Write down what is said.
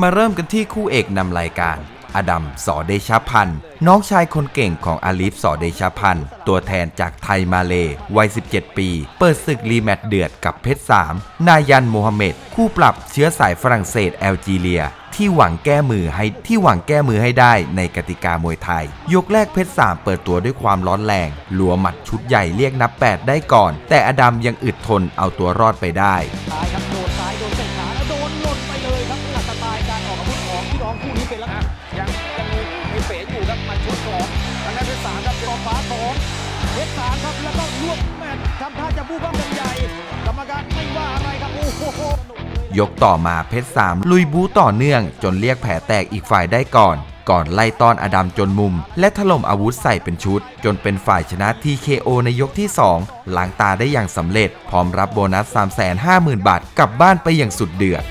มาเริ่มกันที่คู่เอกนำรายการ อดัมสอเดชพันธ์น้องชายคนเก่งของอาลีฟสอเดชพันธ์ตัวแทนจากไทยมาเลวัย 17 ปี เปิดศึกรีแมตช์เดือดกับเพชรสามนายันโมฮัมเหม็ดคู่ปรับเชื้อสายฝรั่งเศสแอลจีเรียที่หวังแก้มือให้ที่หวังแก้มือให้ได้ในกติกามวยไทย ยกแรกเพชรสามเปิดตัวด้วยความร้อนแรงลัวหมัดชุดใหญ่เรียกนับ 8 ได้ก่อน แต่อดัมยังอึดทนเอาตัวรอดไปได้ ครับมันชุดสองทางด้านเพชรสามครับรอฟ้าสองเพชรสามครับแล้วก็รวบแม่ทำท่าจะบู้บ้างกันใหญ่กรรมการไม่ว่าอะไรครับโอ้โหยกต่อมาเพชรสามลุยบูต่อเนื่อง จนเรียกแผลแตกอีกฝ่ายได้ก่อน ก่อนไล่ต้อนอดัมจนมุม และถล่มอาวุธใส่เป็นชุด จนเป็นฝ่ายชนะ TKO ในยกที่2ล้างตาได้อย่างสำเร็จ พร้อมรับโบนัส 350,000 บาทกลับบ้านไปอย่างสุดเดือด